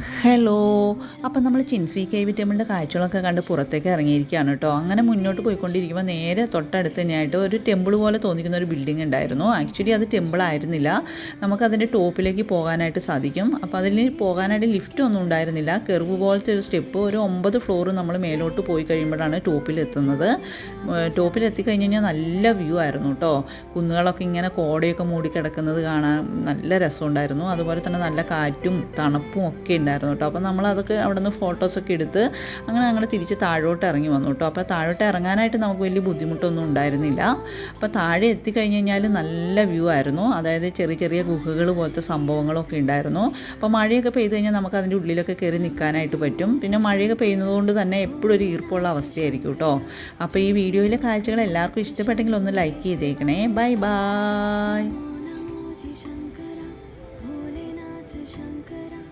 Hello അപ്പം നമ്മൾ ചിൻസി K ടെമ്പിളിന്റെ കാഴ്ചകളൊക്കെ കണ്ട് പുറത്തേക്ക് ഇറങ്ങിയിരിക്കുകയാണ് കേട്ടോ. അങ്ങനെ മുന്നോട്ട് പോയിക്കൊണ്ടിരിക്കുമ്പോൾ നേരെ തൊട്ടടുത്ത് തന്നെയായിട്ട് ഒരു ടെമ്പിൾ പോലെ തോന്നിക്കുന്ന ഒരു ബിൽഡിംഗ് ഉണ്ടായിരുന്നു. ആക്ച്വലി അത് ടെമ്പിൾ ആയിരുന്നില്ല. നമുക്കതിന്റെ ടോപ്പിലേക്ക് പോകാനായിട്ട് സാധിക്കും. അപ്പോൾ അതിൽ പോകാനായിട്ട് ലിഫ്റ്റ് ഒന്നും ഉണ്ടായിരുന്നില്ല. കെറിവ് പോലത്തെ ഒരു സ്റ്റെപ്പ് ഒരു ഒമ്പത് ഫ്ലോർ നമ്മൾ മേലോട്ട് പോയി കഴിയുമ്പോഴാണ് ടോപ്പിലെത്തുന്നത് ടോപ്പിലെത്തി കഴിഞ്ഞ് കഴിഞ്ഞാൽ നല്ല വ്യൂ ആയിരുന്നു കേട്ടോ. കുന്നുകളൊക്കെ ഇങ്ങനെ കോടയൊക്കെ മൂടി കിടക്കുന്നത് കാണാൻ നല്ല രസമുണ്ടായിരുന്നു. അതുപോലെ തന്നെ നല്ല കാറ്റും തണുപ്പും ഒക്കെ ഉണ്ടായിരുന്നു കേട്ടോ. അപ്പോൾ നമ്മളതൊക്കെ അവിടെ നിന്ന് ഫോട്ടോസൊക്കെ എടുത്ത് അങ്ങനെ ഞങ്ങൾ തിരിച്ച് താഴോട്ട് ഇറങ്ങി വന്നു കേട്ടോ. അപ്പോൾ താഴോട്ട് ഇറങ്ങാനായിട്ട് നമുക്ക് വലിയ ബുദ്ധിമുട്ടൊന്നും ഉണ്ടായിരുന്നില്ല. അപ്പോൾ താഴെ എത്തിക്കഴിഞ്ഞ് കഴിഞ്ഞാൽ നല്ല വ്യൂ ആയിരുന്നു. അതായത് ചെറിയ ചെറിയ ഗുഹകൾ പോലത്തെ സംഭവങ്ങളൊക്കെ ഉണ്ടായിരുന്നു. അപ്പോൾ മഴയൊക്കെ പെയ്ത് കഴിഞ്ഞാൽ നമുക്ക് അതിന്റെ ഉള്ളിലൊക്കെ കയറി നിൽക്കാനായിട്ട് പറ്റും. പിന്നെ മഴയൊക്കെ പെയ്യുന്നതുകൊണ്ട് തന്നെ എപ്പോഴും ഒരു ഈർപ്പുള്ള അവസ്ഥയായിരിക്കും കേട്ടോ. അപ്പോൾ ഈ വീഡിയോയിലെ കാഴ്ചകൾ എല്ലാവർക്കും ഇഷ്ടപ്പെട്ടെങ്കിൽ ഒന്ന് ലൈക്ക് ചെയ്തേക്കണേ. Bye bye Shankara Shankara.